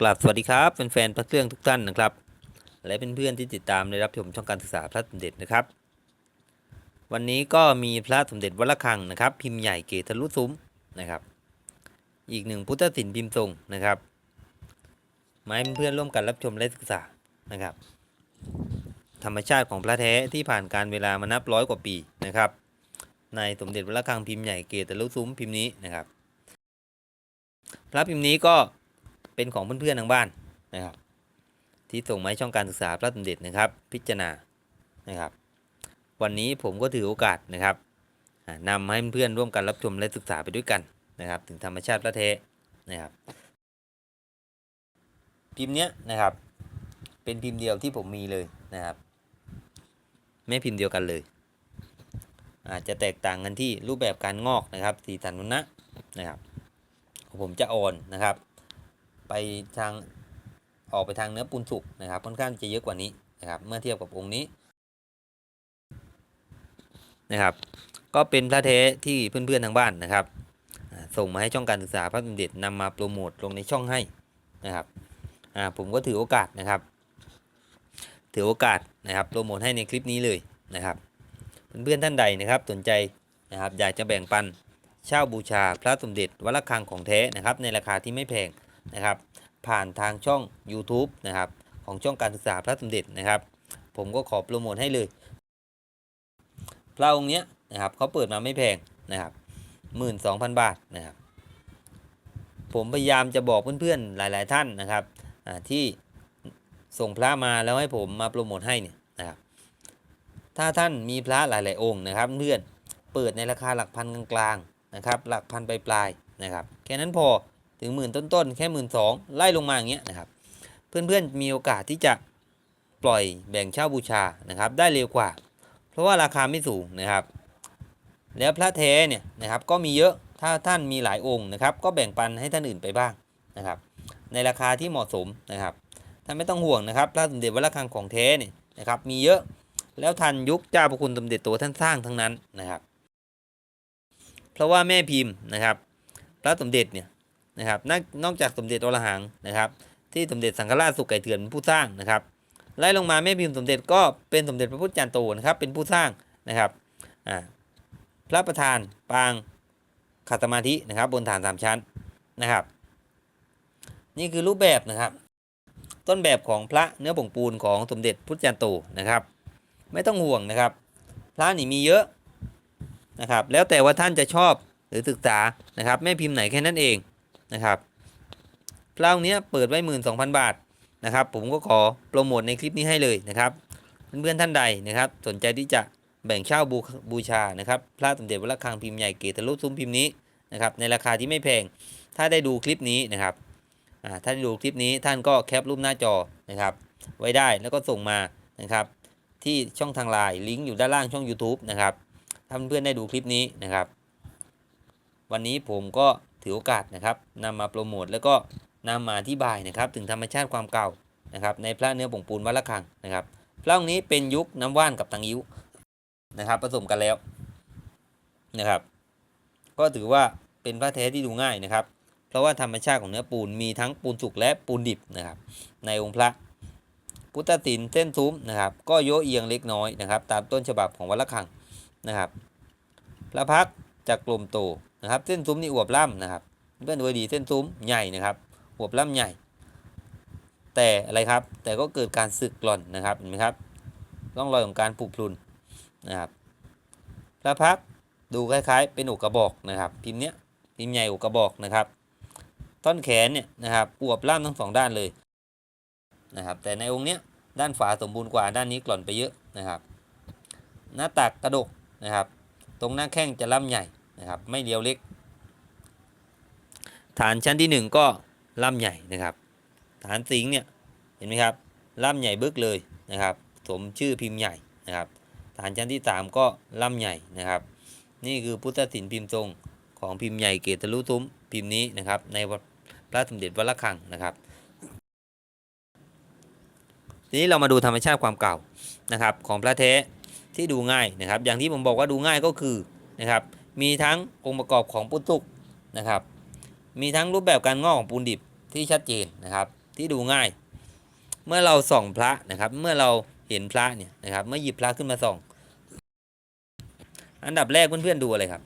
กราบสวัสดีครับแฟนๆพระเครื่องทุกท่านนะครับ และเพื่อนๆที่ติดตามได้รับชมช่องการศึกษาพระสมเด็จนะครับ วันนี้ก็มีพระสมเด็จวัดระฆังนะครับ พิมพ์ใหญ่เกตทะลุซุ้มนะครับ อีกหนึ่งพุทธศิลป์พิมพ์ทรงนะครับมาให้เพื่อนๆร่วมกันรับชมและศึกษานะครับ ธรรมชาติของพระแท้ที่ผ่านการเวลามานับร้อยกว่าปีนะครับ ในสมเด็จวัดระฆังพิมพ์ใหญ่เกตทะลุซุ้มพิมพ์นี้นะครับ พระพิมพ์นี้ก็ เป็นของเพื่อนๆทางบ้านนะครับ ที่ส่งมาให้ช่องการศึกษาพระสมเด็จนะครับ พิจารณานะครับ วันนี้ผมก็ถือโอกาสนะครับนำให้เพื่อนๆร่วมกันรับชมและศึกษาไปด้วยกันนะครับ ถึงธรรมชาติพระเทนะครับ พิมพ์เนี้ยนะครับ เป็นพิมพ์เดียวที่ผมมีเลยนะครับไม่พิมพ์เดียวกันเลย อาจจะแตกต่างกันที่รูปแบบการงอกนะครับ สีสันวันะนะครับ ผมจะอ่อนนะครับ ไปทางออกไปทางเนื้อปูนสุกนะครับ ค่อนข้างจะเยอะกว่านี้นะครับ เมื่อเทียบกับองค์นี้นะครับ ก็เป็นพระเทที่เพื่อนๆทางบ้านนะครับ ส่งมาให้ช่องการศึกษาพระสมเด็จนำมาโปรโมทลงในช่องให้นะครับผมก็ถือโอกาสนะครับ ถือโอกาสนะครับโปรโมทให้ในคลิปนี้เลยนะครับเพื่อนๆท่านใดนะครับสนใจนะครับอยากจะแบ่งปันเช่าบูชาพระสมเด็จวัดระฆังของแท้นะครับ ในราคาที่ไม่แพงนะครับ ผ่านทางช่อง YouTube นะครับของช่องการศึกษาพระสมเด็จนะครับ ผมก็ขอโปรโมทให้เลย พระองค์เนี้ยนะครับเขาเปิดมาไม่แพงนะครับหมื่นสองพันบาทนะครับ ผมพยายามจะบอกเพื่อนๆหลาย ๆท่านนะครับที่ส่งพระมาแล้วให้ผมมาโปรโมทให้เนี่ยนะครับ ถ้าท่านมีพระหลายๆองค์นะครับเพื่อนเปิดในราคาหลักพันกลางๆนะครับ หลักพันปลายๆนะครับ แค่นั้นพอ ถึงหมื่นต้นๆ แค่หมื่นสองไล่ลงมาอย่างเงี้ยนะครับ เพื่อนๆมีโอกาสที่จะปล่อยแบ่งเช่าบูชานะครับ ได้เร็วกว่า เพราะว่าราคาไม่สูงนะครับ แล้วพระแท้เนี่ยนะครับก็มีเยอะถ้าท่านมีหลายองค์นะครับ ก็แบ่งปันให้ท่านอื่นไปบ้างนะครับ ในราคาที่เหมาะสมนะครับท่านไม่ต้องห่วงนะครับพระสมเด็จวัดระฆังของแท้เนี่ยนะครับ มีเยอะแล้วทันยุคเจ้าพระคุณสมเด็จโตท่านสร้างทั้งนั้นนะครับ เพราะว่าแม่พิมพ์นะครับ พระสมเด็จเนี่ย นะครับนอกนอกจากสมเด็จอรหังนะครับ ที่สมเด็จสังฆราชสุขไก่เถื่อนเป็นผู้สร้างนะครับไล่ลงมาแม่พิมพ์สมเด็จก็เป็นสมเด็จพระพุทธจารย์โตนะครับเป็นผู้สร้างนะครับพระประธานปางขัดสมาธินะครับบนฐานสามชั้นนะครับ นี่คือรูปแบบนะครับ ต้นแบบของพระเนื้อผงปูนของสมเด็จพุทธจารย์โตนะครับ ไม่ต้องห่วงนะครับ พระนี่มีเยอะนะครับ แล้วแต่ว่าท่านจะชอบหรือศึกษานะครับแม่พิมพ์ไหนแค่นั้นเอง นะครับพระองค์เนี้ยเปิดไว้หมื่นสองพันบาทนะครับ ผมก็ขอโปรโมทในคลิปนี้ให้เลยนะครับ เพื่อนๆท่านใดนะครับ สนใจที่จะแบ่งเช่าบูบูชานะครับพระสมเด็จวัดระฆังพิมพ์ใหญ่เกตทะลุซุ้มพิมพ์นี้นะครับในราคาที่ไม่แพง ถ้าได้ดูคลิปนี้นะครับอ่าถ้าได้ดูคลิปนี้ท่านก็แคปรูปหน้าจอนะครับ ไว้ได้แล้วก็ส่งมานะครับ ที่ช่องทางไลน์ลิงก์อยู่ด้านล่างช่อง YouTube นะครับถ้าเพื่อนๆได้ดูคลิปนี้นะครับ วันนี้ผมก็ ถือโอกาสนะครับนำมาโปรโมทแล้วก็นำมาอธิบายนะครับถึงธรรมชาติความเก่านะครับในพระเนื้อผงปูนวัดระฆังนะครับพระองค์นี้เป็นยุคน้ำว่านกับตังยิ้วนะครับผสมกันแล้วนะครับ ก็ถือว่าเป็นพระแท้ที่ดูง่ายนะครับ เพราะว่าธรรมชาติของเนื้อปูนมีทั้งปูนสุกและปูนดิบนะครับในองค์พระพุทธศิลป์เส้นซุ้มนะครับ ก็โยเอียงเล็กน้อยนะครับ ตามต้นฉบับของวัดระฆังนะครับ พระพักจากกลมโต นะครับ เส้นซุ้มนี่อวบล่ำนะครับ เพื่อนดูดีเส้นซุ้มใหญ่นะครับอวบล่ำใหญ่ แต่อะไรครับ แต่ก็เกิดการสึกกร่อนนะครับเห็นไหมครับร่องรอยของการผุพรุนนะครับพระพักดูคล้ายๆ เป็นอกกระบอกนะครับ พิมพ์เนี้ยพิมพ์ใหญ่อกกระบอกนะครับ ต้นแขนเนี่ยนะครับอวบล่ำทั้งสองด้านเลยนะครับแต่ในองค์เนี้ยด้านฝาสมบูรณ์กว่าด้านนี้กล่อนไปเยอะนะครับ หน้าตักกระดกนะครับ ตรงหน้าแข้งจะล่ำใหญ่ นะครับ ไม่เรียวเล็ก ฐานชั้นที่หนึ่งก็ล่ำใหญ่นะครับ ฐานสิงเนี่ยเห็นไหมครับล่ำใหญ่บึกเลยนะครับ สมชื่อพิมพ์ใหญ่นะครับ ฐานชั้นที่สามก็ล่ำใหญ่นะครับ นี่คือพุทธศิลป์พิมพ์ทรงของพิมพ์ใหญ่เกตลุซุ้มพิมพ์นี้นะครับ ในพระสมเด็จวัดระฆังนะครับทีนี้เรามาดูธรรมชาติความเก่านะครับ ของพระแท้ที่ดูง่ายนะครับ อย่างที่ผมบอกว่าดูง่ายก็คือนะครับ มีทั้งองค์ประกอบของปุตุกนะครับ มีทั้งรูปแบบการงอกของปูนดิบที่ชัดเจนนะครับ ที่ดูง่าย เมื่อเราส่องพระนะครับ เมื่อเราเห็นพระเนี่ยนะครับ เมื่อหยิบพระขึ้นมาส่อง อันดับแรกเพื่อนๆดูอะไรครับ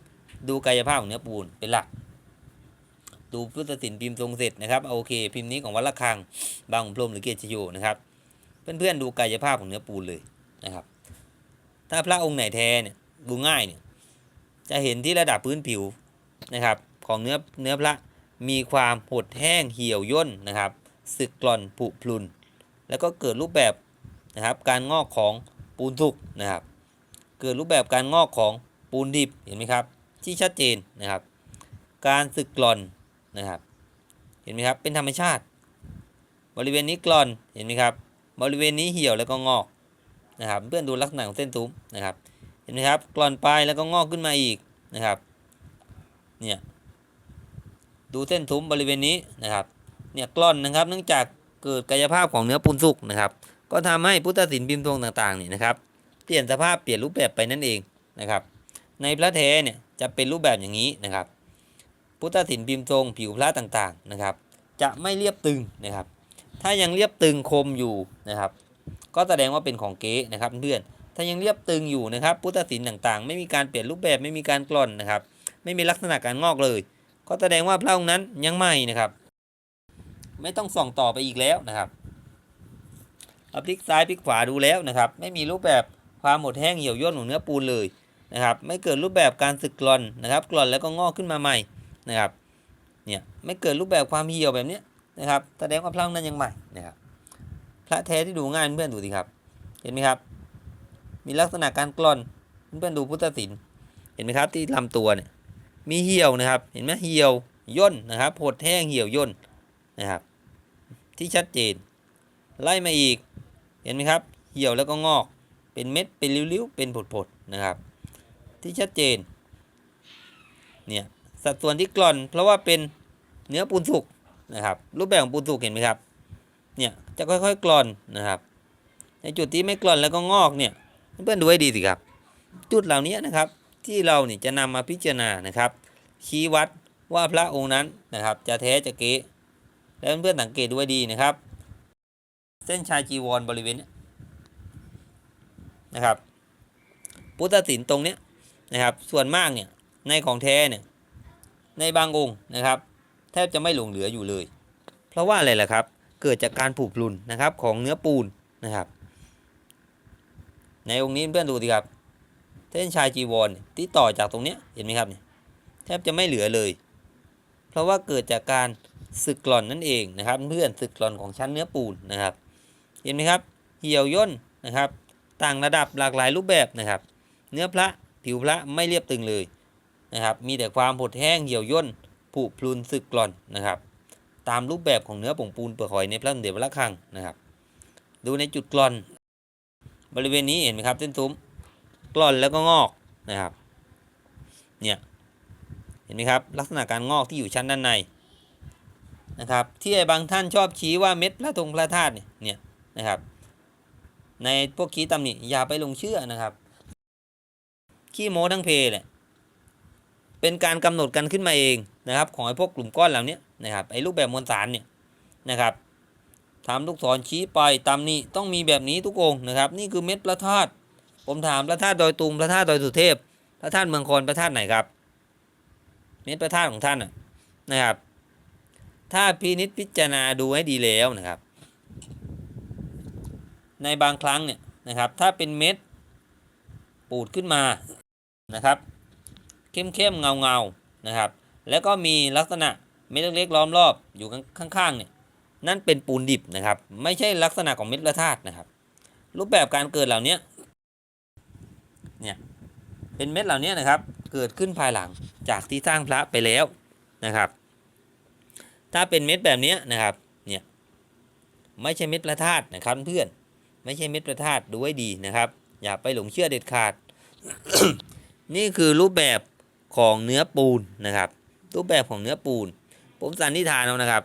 ดูกายภาพของเนื้อปูนเป็นหลัก ดูพุทธศิลป์พิมพ์ทรงเสร็จนะครับเอาโอเค พิมพ์นี้ของวัดระฆัง บางขุนพรมหรือเกศชโยนะครับ เพื่อนๆดูกายภาพของเนื้อปูนเลยนะครับ ถ้าพระองค์ไหนแท้เนี่ยดูง่ายเนี่ย จะเห็นที่ระดับพื้นผิวนะครับ ของเนื้อเนื้อพระมีความหดแห้งเหี่ยวย่นนะครับสึกกร่อนผุพลุน แล้วก็เกิดรูปแบบนะครับการงอกของปูนสุกนะครับ เกิดรูปแบบการงอกของปูนดิบเห็นไหมครับ ที่ชัดเจนนะครับ การสึกกร่อนนะครับ เห็นไหมครับเป็นธรรมชาติ บริเวณนี้กร่อนเห็นไหมครับ บริเวณนี้เหี่ยวแล้วก็งอกนะครับ เพื่อนดูลักษณะของเส้นตุ้มนะครับ ห็นไหมครับกร่อนไปแล้วก็งอกขึ้นมาอีกนะครับเนี่ยดูเส้นทุ้มบริเวณนี้นะครับเนี่ยกร่อนนะครับ เนื่องจากเกิดกายภาพของเนื้อปูนสุกนะครับ ก็ทำให้พุทธศิลป์พิมพ์ทรงต่างๆเนี่ยนะครับ เปลี่ยนสภาพเปลี่ยนรูปแบบไปนั่นเองนะครับ ในพระแท้เนี่ยจะเป็นรูปแบบอย่างนี้นะครับ พุทธศิลป์พิมพ์ทรงผิวพระต่างๆนะครับ จะไม่เรียบตึงนะครับ ถ้ายังเรียบตึงคมอยู่นะครับ ก็แสดงว่าเป็นของเก๊นะครับเพื่อน ถ้ายังเรียบตึงอยู่นะครับ พุทธศิลป์ต่างๆ ไม่มีการเปลี่ยนรูปแบบไม่มีการกล่อนนะครับ ไม่มีลักษณะการงอกเลย ก็แสดงว่าพระองค์นั้นยังใหม่นะครับ ไม่ต้องส่องต่อไปอีกแล้วนะครับเอาพลิกซ้ายพลิกขวาดูแล้วนะครับ ไม่มีรูปแบบความหมดแห้งเหี่ยวย่นของเนื้อปูนเลยนะครับ ไม่เกิดรูปแบบการสึกกร่อนนะครับกร่อนแล้วก็งอกขึ้นมาใหม่นะครับเนี่ยไม่เกิดรูปแบบความเหี่ยวแบบนี้นะครับแสดงว่าพระองค์นั้นยังใหม่นะครับ พระแท้ที่ดูง่ายเพื่อนดูสิครับ เห็นไหมครับ มีลักษณะการกร่อนเพื่อนๆดูพุทธศิลป์เห็นไหมครับที่ลำตัวเนี่ยมีเหี่ยวนะครับ เห็นไหมเหี่ยวย่นนะครับหดแห้งเหี่ยวย่นนะครับ ที่ชัดเจน ไล่มาอีกเห็นไหมครับ เหี่ยวแล้วก็งอก เป็นเม็ดเป็นริ้วๆเป็นผดๆนะครับ ที่ชัดเจนเนี่ยสัดส่วนที่กร่อนเพราะว่าเป็นเนื้อปูนสุกนะครับ รูปแบบของปูนสุกเห็นไหมครับเนี่ยจะค่อยๆกร่อนนะครับ ในจุดที่ไม่กร่อนแล้วก็งอกเนี่ย เพื่อนดูให้ดีสิครับ จุดเหล่านี้นะครับ ที่เราเนี่ยจะนำมาพิจารณานะครับ ชี้วัดว่าพระองค์นั้นนะครับ จะแท้จะเก๊แล้วเพื่อนสังเกตดูให้ดีนะครับ เส้นชายจีวรบริเวณนี้นะครับ พุทธศิลป์ตรงเนี้ยนะครับ ส่วนมากเนี่ยในของแท้เนี่ยในบางองค์นะครับ แทบจะไม่หลงเหลืออยู่เลย เพราะว่าอะไรล่ะครับ เกิดจากการผุพรุนนะครับของเนื้อปูนนะครับ ในองค์นี้เพื่อนดูสิครับเส้นชายจีวรที่ต่อจากตรงเนี้ยเห็นไหมครับเนี่ยแทบจะไม่เหลือเลย เพราะว่าเกิดจากการสึกกร่อนนั่นเองนะครับ เพื่อนสึกกร่อนของชั้นเนื้อปูนนะครับ เห็นไหมครับ เหี่ยวย่นนะครับ ต่างระดับหลากหลายรูปแบบนะครับ เนื้อพระผิวพระไม่เรียบตึงเลยนะครับ มีแต่ความหดแห้งเหี่ยวย่นผุพลุนสึกกร่อนนะครับ ตามรูปแบบของเนื้อผงปูนเปลือกหอยในพระสมเด็จพระคังนะครับ ดูในจุดกร่อน บริเวณนี้เห็นไหมครับเส้นซุ้มกร่อนแล้วก็งอกนะครับ เนี่ย เห็นไหมครับ ลักษณะการงอกที่อยู่ชั้นด้านในนะครับ ที่ไอ้บางท่านชอบชี้ว่าเม็ดพระธงพระธาตุเนี่ยเนี่ยนะครับ ในพวกขี้ตำหนิอย่าไปลงเชื่อนะครับ ขี้โม้ทั้งเพแหละเป็นการกำหนดกันขึ้นมาเองนะครับ ของไอ้พวกกลุ่มก้อนเหล่านี้นะครับไอ้รูปแบบมวลสารเนี่ยนะครับ ถามลูกศรชี้ไปตำหนิต้องมีแบบนี้ทุกองนะครับ นี่คือเม็ดพระธาตุผมถามพระธาตุดอยตุงพระธาตุดอยสุเทพ พระธาตุเมืองคอนพระธาตุไหนครับ เม็ดพระธาตุของท่านนะครับ ถ้าพินิจพิจารณาดูให้ดีแล้วนะครับ ในบางครั้งเนี่ยนะครับ ถ้าเป็นเม็ดปูดขึ้นมานะครับ เข้มๆเงาๆนะครับ แล้วก็มีลักษณะเม็ดเล็กๆล้อมรอบอยู่ข้างๆเนี่ย นั่นเป็นปูนดิบนะครับ ไม่ใช่ลักษณะของเม็ดพระธาตุนะครับ รูปแบบการเกิดเหล่านี้เนี่ยเป็นเม็ดเหล่านี้นะครับ เกิดขึ้นภายหลังจากที่สร้างพระไปแล้วนะครับ ถ้าเป็นเม็ดแบบนี้นะครับเนี่ยไม่ใช่เม็ดพระธาตุนะครับเพื่อนไม่ใช่เม็ดพระธาตุดูให้ดีนะครับ อย่าไปหลงเชื่อเด็ดขาด นี่คือรูปแบบของเนื้อปูนนะครับ รูปแบบของเนื้อปูน ผมสันนิษฐานเอานะครับ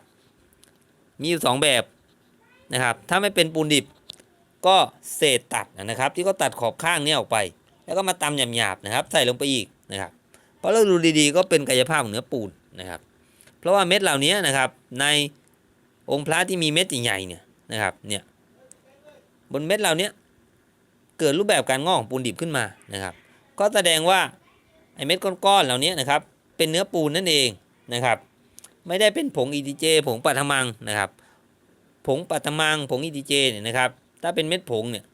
มีอยู่สองแบบนะครับ ถ้าไม่เป็นปูนดิบก็เศษตัดนะครับ ที่เขาตัดขอบข้างนี้ออกไป แล้วก็มาตำหยาบๆนะครับ ใส่ลงไปอีกนะครับเพราะเราดูดีๆ ก็เป็นกายภาพของเนื้อปูนนะครับ เพราะว่าเม็ดเหล่านี้นะครับ ในองค์พระที่มีเม็ดใหญ่ๆเนี่ยนะครับเนี่ยบนเม็ดเรานี้เกิดรูปแบบการงอกของปูนดิบขึ้นมานะครับ ก็แสดงว่าไอเม็ดก้อนๆเหล่านี้นะครับ เป็นเนื้อปูนนั่นเองนะครับ ไม่ได้เป็นผง ETJ ผงปัทมังนะครับ ผงปัทมังผง ETJ เนี่ยนะครับ ถ้าเป็นเม็ดผงเนี่ย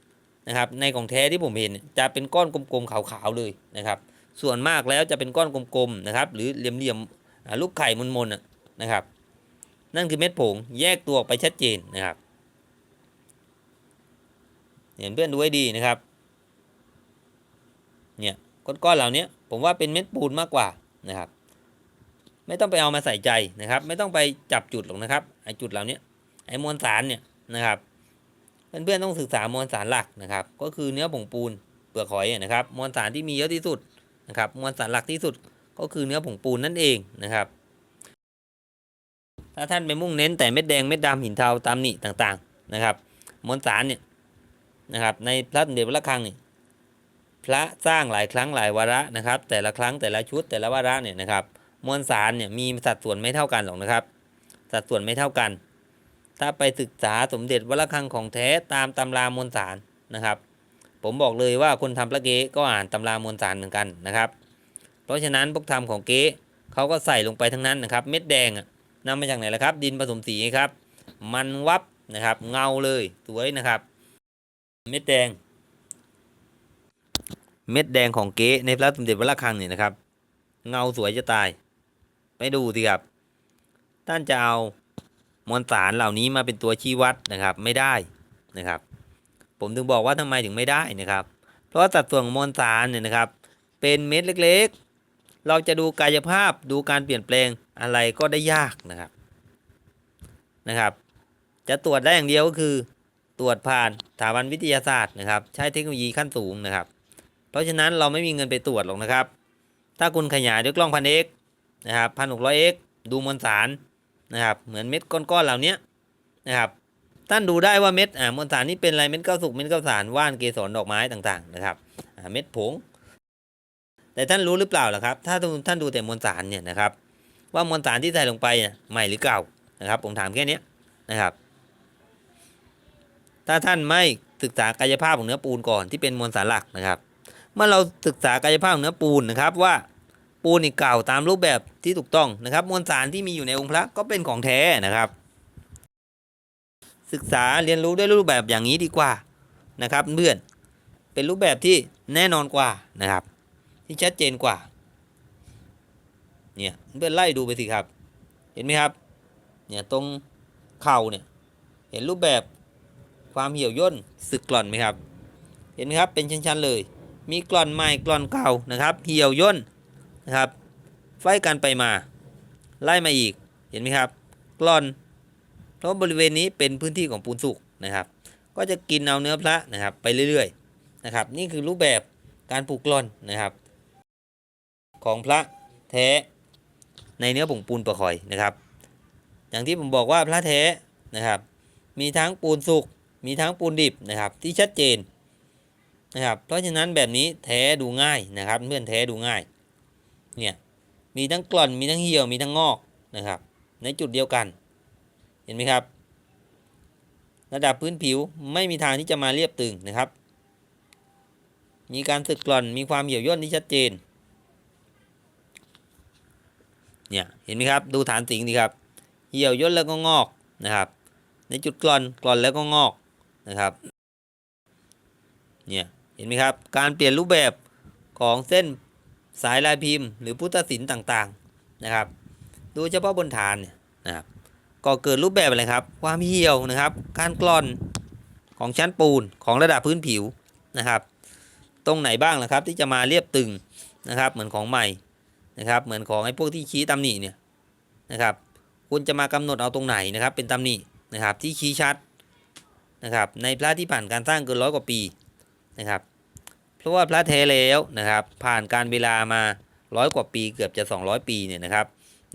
นะครับ ในของแท้ที่ผมเห็นจะเป็นก้อนกลมๆขาวๆเลยนะครับ ส่วนมากแล้วจะเป็นก้อนกลมๆนะครับ หรือเหลี่ยมๆลูกไข่มนๆนะนะครับ นั่นคือเม็ดผงแยกตัวออกไปชัดเจนนะครับ เห็นเพื่อนดูให้ดีนะครับ เนี่ยก้อนๆเหล่านี้ผมว่าเป็นเม็ดปูนมากกว่านะครับ ไม่ต้องไปเอามาใส่ใจนะครับ ไม่ต้องไปจับจุดหรอกนะครับไอ้จุดเหล่านี้ไอ้มวลสารเนี่ยนะครับเพื่อนๆต้องศึกษามวลสารหลักนะครับ ก็คือเนื้อผงปูนเปลือกหอยนะครับ มวลสารที่มีเยอะที่สุดนะครับ มวลสารหลักที่สุดก็คือเนื้อผงปูนนั่นเองนะครับ ถ้าท่านไปมุ่งเน้นแต่เม็ดแดงเม็ดดำหินเทาตามนี่ต่างๆนะครับ มวลสารเนี่ยนะครับ ในพระเด็จพระระฆังนี่พระสร้างหลายครั้งหลายวาระนะครับ แต่ละครั้งแต่ละชุดแต่ละวาระเนี่ยนะครับ มวลสารเนี่ยมีสัดส่วนไม่เท่ากันหรอกนะครับ สัดส่วนไม่เท่ากัน ถ้าไปศึกษาสมเด็จวัดระฆังของแท้ตามตำรามวลสารนะครับ ผมบอกเลยว่าคนทำพระเก๊ก็อ่านตำรามวลสารเหมือนกันนะครับ เพราะฉะนั้นพวกทำของเก๊เขาก็ใส่ลงไปทั้งนั้นนะครับ เม็ดแดงอะนำมาจากไหนล่ะครับ ดินผสมสีครับ มันวับนะครับ เงาเลยสวยนะครับ เม็ดแดง เม็ดแดงของเก๊ในพระสมเด็จวัดระฆังเนี่ยนะครับ เงาสวยจะตาย ไปดูสิครับ ท่านจะเอามวลสารเหล่านี้มาเป็นตัวชี้วัดนะครับไม่ได้นะครับ ผมถึงบอกว่าทำไมถึงไม่ได้นะครับ เพราะว่าสัดส่วนของมวลสารเนี่ยนะครับ เป็นเม็ดเล็กๆ เราจะดูกายภาพดูการเปลี่ยนแปลงอะไรก็ได้ยากนะครับนะครับ จะตรวจได้อย่างเดียวก็คือ ตรวจผ่านสถาบันวิทยาศาสตร์นะครับ ใช้เทคโนโลยีขั้นสูงนะครับ เพราะฉะนั้นเราไม่มีเงินไปตรวจหรอกนะครับ ถ้าคุณขยายด้วยกล้องพันเอก นะครับพันหกร้อยเอกดูมวลสารนะครับเหมือนเม็ดก้อนๆเหล่านี้นะครับท่านดูได้ว่าเม็ดอ่ามวลสารนี่เป็นอะไรเม็ดข้าวสุกเม็ดข้าวสารว่านเกสรดอกไม้ต่างๆนะครับอ่าเม็ดผง แต่ท่านรู้หรือเปล่าล่ะครับ ถ้าท่านดูแต่มวลสารเนี่ยนะครับ ว่ามวลสารที่ใส่ลงไปเนี่ยใหม่หรือเก่านะครับ ผมถามแค่นี้นะครับ ถ้าท่านไม่ศึกษากายภาพของเนื้อปูนก่อนที่เป็นมวลสารหลักนะครับ เมื่อเราศึกษากายภาพของเนื้อปูนนะครับว่า ปูนนี่เก่าตามรูปแบบที่ถูกต้องนะครับ มวลสารที่มีอยู่ในองค์พระก็เป็นของแท้นะครับ ศึกษาเรียนรู้ด้วยรูปแบบอย่างนี้ดีกว่านะครับเพื่อนเป็นรูปแบบที่แน่นอนกว่านะครับ ที่ชัดเจนกว่า เนี่ยเพื่อนไล่ดูไปสิครับ เห็นไหมครับ เนี่ยตรงเข่าเนี่ยเห็นรูปแบบความเหี่ยวย่นสึกกร่อนไหมครับ เห็นไหมครับเป็นชั้นๆเลย มีกร่อนใหม่กร่อนเก่านะครับ เหี่ยวย่น นะครับ ไฟกันไปมา ไล่มาอีกเห็นไหมครับกรอนเพราะบริเวณนี้เป็นพื้นที่ของปูนสุกนะครับ ก็จะกินเอาเนื้อพระนะครับไปเรื่อยๆนะครับ นี่คือรูปแบบการปลูกกรอนนะครับ ของพระแท้ในเนื้อผงปูนประคอยนะครับ อย่างที่ผมบอกว่าพระแท้นะครับ มีทั้งปูนสุกมีทั้งปูนดิบนะครับที่ชัดเจนนะครับ เพราะฉะนั้นแบบนี้แท้ดูง่ายนะครับ เพื่อนแท้ดูง่าย เนี่ยมีทั้งกล่อนมีทั้งเหี่ยวมีทั้งงอกนะครับ ในจุดเดียวกัน เห็นไหมครับ ระดับพื้นผิวไม่มีทางที่จะมาเรียบตึงนะครับ มีการสึกกร่อนมีความเหี่ยวย่นที่ชัดเจนเนี่ยเห็นไหมครับดูฐานสิงดีครับเหี่ยวย่นแล้วก็งอกนะครับ ในจุดกร่อนกร่อนแล้วก็งอกนะครับเนี่ยเห็นไหมครับ การเปลี่ยนรูปแบบของเส้น สายลายพิมพ์ หรือพุทธศิลป์ต่างๆนะครับโดยเฉพาะบนฐานเนี่ยนะครับก็เกิดรูปแบบอะไรครับ ความเหี่ยวนะครับ การกร่อนของชั้นปูนของระดับพื้นผิวนะครับ ตรงไหนบ้างล่ะครับ ที่จะมาเรียบตึงนะครับ เหมือนของใหม่นะครับ เหมือนของไอ้พวกที่ชี้ตำหนิเนี่ยนะครับ คุณจะมากำหนดเอาตรงไหนนะครับ เป็นตำหนินะครับที่ชี้ชัดนะครับ ในพระที่ผ่านการสร้างเกินร้อยกว่าปีนะครับ เพราะว่าพระแท้แล้วนะครับ ผ่านการเวลามาร้อยกว่าปีเกือบจะ 200 ปีเนี่ยนะครับ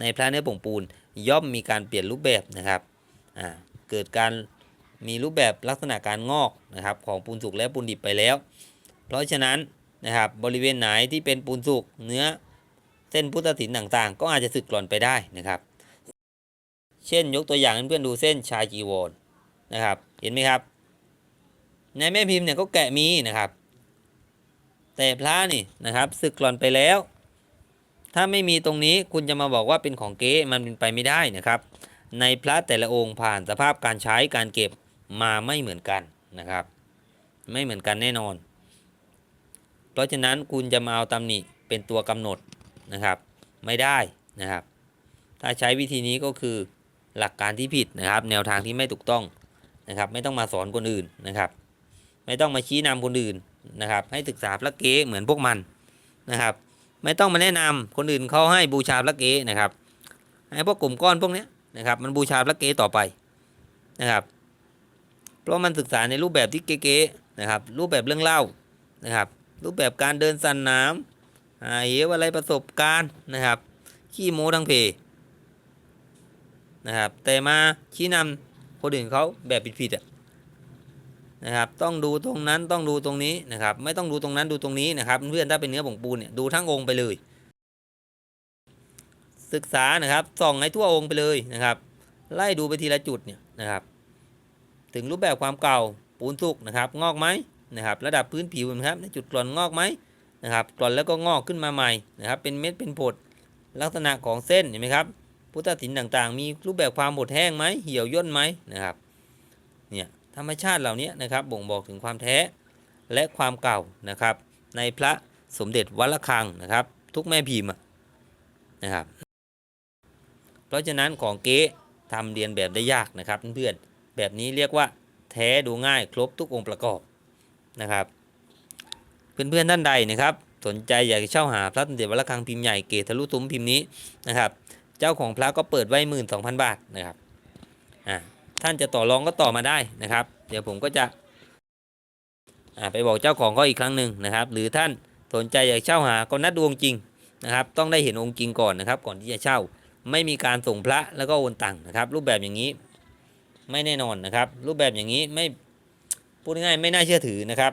ในพระเนื้อผงปูนย่อมมีการเปลี่ยนรูปแบบนะครับเกิดการมีรูปแบบลักษณะการงอกนะครับของปูนสุกและปูนดิบไปแล้ว เพราะฉะนั้นนะครับบริเวณไหนที่เป็นปูนสุกเนื้อเส้นพุทธศิลป์ต่างๆ ก็อาจจะสึกกร่อนไปได้นะครับ เช่นยกตัวอย่างเพื่อนดูเส้นชายจีวรนะครับ เห็นไหมครับ ในแม่พิมพ์เนี่ยก็แกะมีนะครับ แต่พระนี่นะครับสึกกร่อนไปแล้ว ถ้าไม่มีตรงนี้คุณจะมาบอกว่าเป็นของเก๊มันเป็นไปไม่ได้นะครับ ในพระแต่ละองค์ผ่านสภาพการใช้การเก็บมาไม่เหมือนกันนะครับ ไม่เหมือนกันแน่นอน เพราะฉะนั้นคุณจะมาเอาตำหนิเป็นตัวกำหนดนะครับ ไม่ได้นะครับ ถ้าใช้วิธีนี้ก็คือหลักการที่ผิดนะครับ แนวทางที่ไม่ถูกต้องนะครับ ไม่ต้องมาสอนคนอื่นนะครับ ไม่ต้องมาชี้นำคนอื่นนะครับ ให้ศึกษาพระเก๊เหมือนพวกมันนะครับ ไม่ต้องมาแนะนำคนอื่นเขาให้บูชาพระเก๊นะครับให้พวกกลุ่มก้อนพวกนี้นะครับมันบูชาพระเก๊ต่อไปนะครับ เพราะมันศึกษาในรูปแบบที่เก๊ๆนะครับ รูปแบบเรื่องเล่านะครับ รูปแบบการเดินสันน้ำหาเหวอะไรประสบการณ์นะครับขี้โม้ทั้งเพนะครับ แต่มาชี้นำคนอื่นเขาแบบผิดๆอะ นะครับต้องดูตรงนั้นต้องดูตรงนี้นะครับ ไม่ต้องดูตรงนั้นดูตรงนี้นะครับเพื่อนถ้าเป็นเนื้อผงปูนเนี่ยดูทั้งองค์ไปเลย ศึกษานะครับส่องให้ทั่วองค์ไปเลยนะครับ ไล่ดูไปทีละจุดเนี่ยนะครับ ถึงรูปแบบความเก่าปูนสุกนะครับ งอกไหมนะครับ ระดับพื้นผิวนะครับในจุดกร่อนงอกไหมนะครับกร่อนแล้วก็งอกขึ้นมาใหม่นะครับ เป็นเม็ดเป็นผดลักษณะของเส้นเห็นไหมครับ พุทธศิลป์ต่างๆ มีรูปแบบความหดแห้งไหมเหี่ยวย่นไหมนะครับ ธรรมชาติเหล่านี้นะครับบ่งบอกถึงความแท้และความเก่านะครับ ในพระสมเด็จวัดระฆังนะครับ ทุกแม่พิมพ์นะครับ เพราะฉะนั้นของเก๊ทำเรียนแบบได้ยากนะครับเพื่อนๆแบบนี้เรียกว่าแท้ดูง่ายครบทุกองค์ประกอบนะครับ เพื่อนๆท่านใดนะครับ สนใจอยากจะเช่าหาพระสมเด็จวัดระฆังพิมพ์ใหญ่เกศทะลุซุ้มพิมพ์นี้นะครับ เจ้าของพระก็เปิดไว้หมื่นสองพันบาทนะครับอ่า ท่านจะต่อรองก็ต่อมาได้นะครับ เดี๋ยวผมก็จะไปบอกเจ้าของเขาอีกครั้งหนึ่งนะครับ หรือท่านสนใจอยากเช่าหาก็นัดดูองจริงนะครับ ต้องได้เห็นองค์จริงก่อนนะครับ ก่อนที่จะเช่า ไม่มีการส่งพระแล้วก็โอนตังค์นะครับ รูปแบบอย่างนี้ไม่แน่นอนนะครับ รูปแบบอย่างนี้ไม่พูดง่ายๆไม่น่าเชื่อถือนะครับ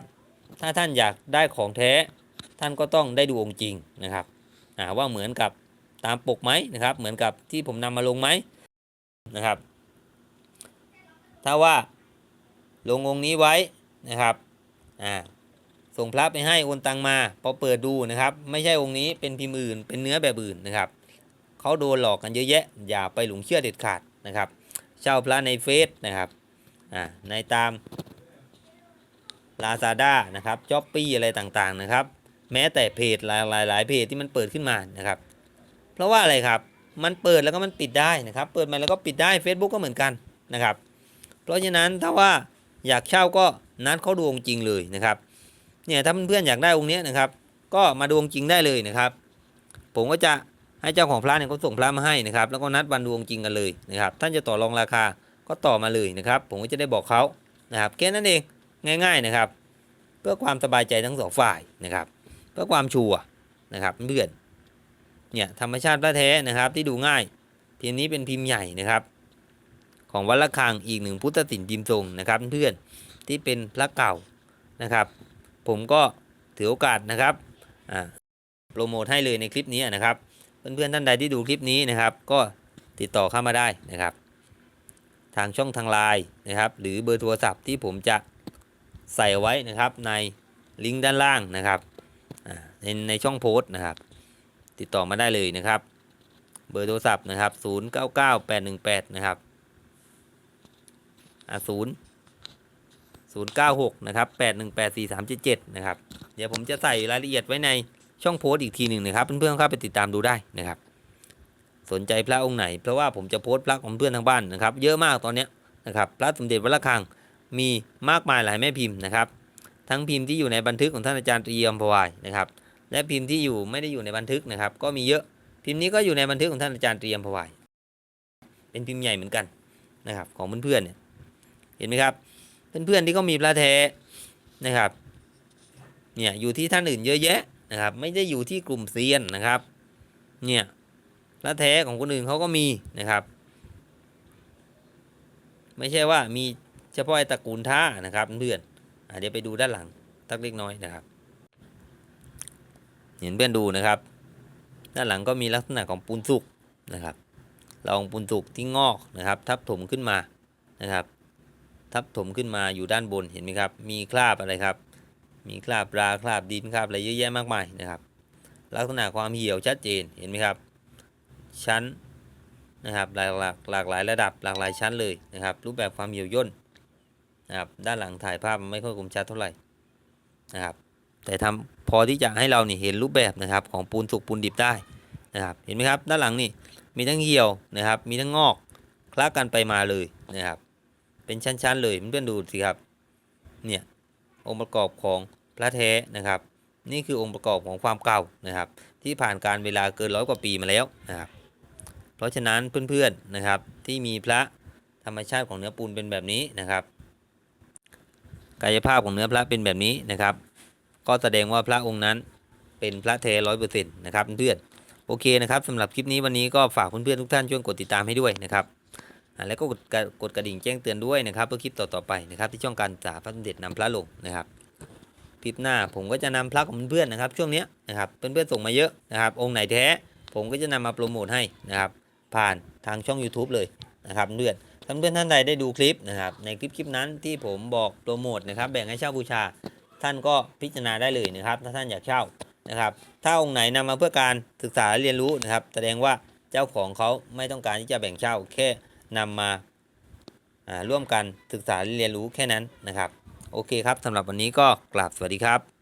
ถ้าท่านอยากได้ของแท้ ท่านก็ต้องได้ดูองค์จริงนะครับว่าเหมือนกับตามปกไหมนะครับ เหมือนกับที่ผมนำมาลงไหมนะครับ ถ้าว่าลงองค์นี้ไว้นะครับอ่าส่งพระไปให้โอนตังมาพอเปิดดูนะครับ ไม่ใช่องค์นี้เป็นพิมพ์อื่น เป็นเนื้อแบบอื่นนะครับเขาโดนหลอกกันเยอะแยะ อย่าไปหลงเชื่อเด็ดขาดนะครับ เช่าพระในเฟซนะครับอ่าในตาม Lazada นะครับจ็อปปี้อะไรต่างๆนะครับ แม้แต่เพจหลายๆหลายเพจที่มันเปิดขึ้นมานะครับ เพราะว่าอะไรครับ มันเปิดแล้วก็มันปิดได้นะครับ เปิดมาแล้วก็ปิดได้ Facebook ก็เหมือนกันนะครับ เพราะฉะนั้นถ้าว่าอยากเช่าก็นัดเขาดูองค์จริงเลยนะครับ เนี่ยถ้าเพื่อนๆอยากได้องค์เนี้ยนะครับ ก็มาดูองค์จริงได้เลยนะครับ ผมก็จะให้เจ้าของพระเนี่ยเขาส่งพระมาให้นะครับ แล้วก็นัดวันดวงจริงกันเลยนะครับ ท่านจะต่อรองราคาก็ต่อมาเลยนะครับ ผมก็จะได้บอกเขานะครับแค่นั้นเองง่าย ๆนะครับ เพื่อความสบายใจทั้งสองฝ่ายนะครับ เพื่อความชัวนะครับเพื่อนเนี่ยธรรมชาติพระแท้นะครับที่ดูง่ายพิมพ์นี้เป็นพิมพ์ใหญ่นะครับ ของวัดระฆังอีกหนึ่งพุทธศิลป์พิมทรงนะครับเพื่อนที่เป็นพระเก่านะครับ ผมก็ถือโอกาสนะครับโปรโมทให้เลยในคลิปนี้นะครับ เพื่อนๆท่านใดที่ดูคลิปนี้นะครับ ก็ติดต่อเข้ามาได้นะครับ ทางช่องทางไลน์นะครับ หรือเบอร์โทรศัพท์ที่ผมจะใส่ไว้นะครับในลิงก์ด้านล่างนะครับในในช่องโพสต์นะครับ ติดต่อมาได้เลยนะครับ เบอร์โทรศัพท์นะครับ 0 9 9 8 1 8 นะครับ อ่า0 0 9 6นย์เก้าหกนะครับ8 1 8 4 3 7 7นะครับ เดี๋ยวผมจะใส่รายละเอียดไว้ในช่องโพสต์อีกทีหนึ่งนะครับ เพื่อนๆเข้าไปติดตามดูได้นะครับ สนใจพระองค์ไหน เพราะว่าผมจะโพสต์พระของเพื่อนทางบ้านนะครับ เยอะมากตอนเนี้ยนะครับ พระสมเด็จวัดระฆังมีมากมายหลายแม่พิมพ์นะครับ ทั้งพิมพ์ที่อยู่ในบันทึกของท่านอาจารย์ตรียมพวายนะครับ และพิมพ์ที่อยู่ไม่ได้อยู่ในบันทึกนะครับ ก็มีเยอะ พิมพ์นี้ก็อยู่ในบันทึกของท่านอาจารย์ตรียมพวาย เป็นพิมพ์ใหญ่เหมือนกันนะครับ ของเพื่อนๆเนี่ย ห็นไหมครับเพื่อนๆที่เขามีพระแท้นะครับเนี่ยอยู่ที่ท่านอื่นเยอะแยะนะครับ ไม่ได้อยู่ที่กลุ่มเซียนนะครับเนี่ยพระแท้ของคนอื่นเขาก็มีนะครับ ไม่ใช่ว่ามีเฉพาะไอ้ตระกูลท่านะครับเพื่อนอเดี๋ยวไปดูด้านหลังสักเล็กน้อยนะครับเห็นเพื่อนดูนะครับ ด้านหลังก็มีลักษณะของปูนสุกนะครับลองปูนสุกที่งอกนะครับ ทับถมขึ้นมานะครับ ทับถมขึ้นมาอยู่ด้านบนเห็นไหมครับ มีคราบอะไรครับ มีคราบราคราบดินคราบอะไรเยอะแยะมากมายนะครับ ลักษณะความเหี่ยวชัดเจนเห็นไหมครับ ชั้นนะครับหลากหลากหลากหลายระดับหลากหลายชั้นเลยนะครับ รูปแบบความเหี่ยวย่นนะครับด้านหลังถ่ายภาพไม่ค่อยคมชัดเท่าไหร่นะครับ แต่ทำพอที่จะให้เรานี่เห็นรูปแบบนะครับของปูนสุกปูนดิบได้นะครับ เห็นไหมครับ ด้านหลังนี่มีทั้งเหี่ยวนะครับ มีทั้งงอกคล้ากันไปมาเลยนะครับ เป็นชั้น ๆ เลยเพื่อนดูสิครับ เนี่ย องค์ประกอบของพระแท้นะครับ นี่คือองค์ประกอบของความเก่านะครับ ที่ผ่านการเวลาเกินร้อยกว่าปีมาแล้วนะครับ เพราะฉะนั้นเพื่อนๆนะครับที่มีพระธรรมชาติของเนื้อปูนเป็นแบบนี้นะครับ กายภาพของเนื้อพระเป็นแบบนี้นะครับ ก็แสดงว่าพระองค์นั้นเป็นพระแท้ร้อยเปอร์เซ็นต์นะครับเพื่อนโอเคนะครับสำหรับคลิปนี้วันนี้ก็ฝากเพื่อนๆทุกท่านช่วยกดติดตามให้ด้วยนะครับ แล้วก็กดกระดิ่งแจ้งเตือนด้วยนะครับเพื่อคลิปต่อๆไปนะครับ ที่ช่องการศึกษาพระสมเด็จนำพระลงนะครับคลิปหน้าผมก็จะนำพระของเพื่อนๆนะครับ ช่วงนี้นะครับเพื่อนๆส่งมาเยอะนะครับ องค์ไหนแท้ผมก็จะนำมาโปรโมทให้นะครับ ผ่านทางช่อง YouTube เลยนะครับเพื่อนถ้าเพื่อนท่านใดได้ดูคลิปนะครับในคลิปคลิปนั้นที่ผมบอกโปรโมทนะครับ แบ่งให้เช่าบูชาท่านก็พิจารณาได้เลยนะครับ ถ้าท่านอยากเช่านะครับ ถ้าองค์ไหนนำมาเพื่อการศึกษาเรียนรู้นะครับ แสดงว่าเจ้าของเขาไม่ต้องการที่จะแบ่งเช่าแค่ นำมาอ่าร่วมกันศึกษาเรียนรู้แค่นั้นนะครับ โอเคครับสำหรับวันนี้ก็กราบสวัสดีครับ